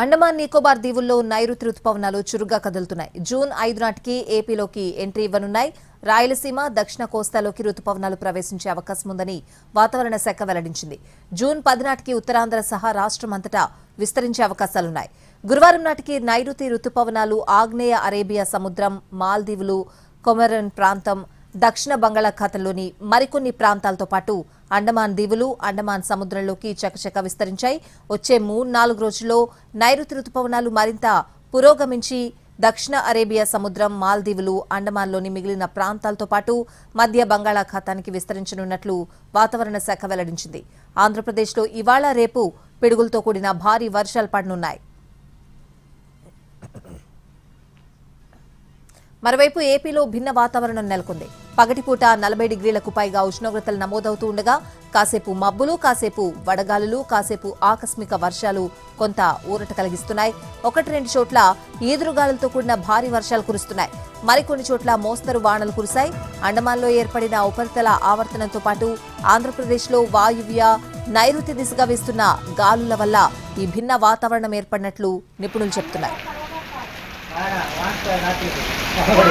అండమాన్ నికోబార్ దీవుల్లో నైరుతి రుతుపవనాలు చురుగ్గా కదులుతున్నాయి. జూన్ ఐదు నాటికి ఏపీలోకి ఎంట్రీ ఇవ్వనున్నాయి. రాయలసీమ దక్షిణ కోస్తాలోకి రుతుపవనాలు ప్రవేశించే అవకాశం ఉందని వాతావరణ శాఖ వెల్లడించింది. జూన్ పది నాటికి ఉత్తరాంధ్ర సహా రాష్ట్రం అంతటా విస్తరించే అవకాశాలున్నాయి. గురువారం నాటికి నైరుతి రుతుపవనాలు ఆగ్నేయ అరేబియా సముద్రం మాల్దీవులు కొమరన్ ప్రాంతం దక్షిణ బంగాళాఖాతంలోని మరికొన్ని ప్రాంతాలతో పాటు అండమాన్ దీవులు అండమాన్ సముద్రంలోకి చకచక విస్తరించాయి. వచ్చే మూడు నాలుగు రోజుల్లో నైరుతి రుతుపవనాలు మరింత పురోగమించి దక్షిణ అరేబియా సముద్రం మాల్దీవులు అండమాన్లోని మిగిలిన ప్రాంతాలతో పాటు మధ్య బంగాళాఖాతానికి విస్తరించనున్నట్లు వాతావరణ శాఖ వెల్లడించింది. ఆంధ్రప్రదేశ్లో ఇవాళ రేపు పిడుగులతో కూడిన భారీ వర్షాలు పడనున్నాయి. మరోవైపు ఏపీలో భిన్న వాతావరణం నెలకొంది. పగటిపూట నలభై డిగ్రీలకు పైగా ఉష్ణోగ్రతలు నమోదవుతూ ఉండగా కాసేపు మబ్బులు కాసేపు వడగాలులు కాసేపు ఆకస్మిక వర్షాలు కొంత ఊరట కలిగిస్తున్నాయి. ఒకటి రెండు చోట్ల ఈదురుగాలులతో కూడిన భారీ వర్షాలు కురుస్తున్నాయి. మరికొన్ని చోట్ల మోస్తరు వానలు కురిశాయి. అండమాన్లో ఏర్పడిన ఉపరితల ఆవర్తనంతో పాటు ఆంధ్రప్రదేశ్లో వాయువ్య నైరుతి దిశగా వీస్తున్న గాలుల వల్ల ఈ భిన్న వాతావరణం ఏర్పడినట్లు నిపుణులు చెబుతున్నారు રાખી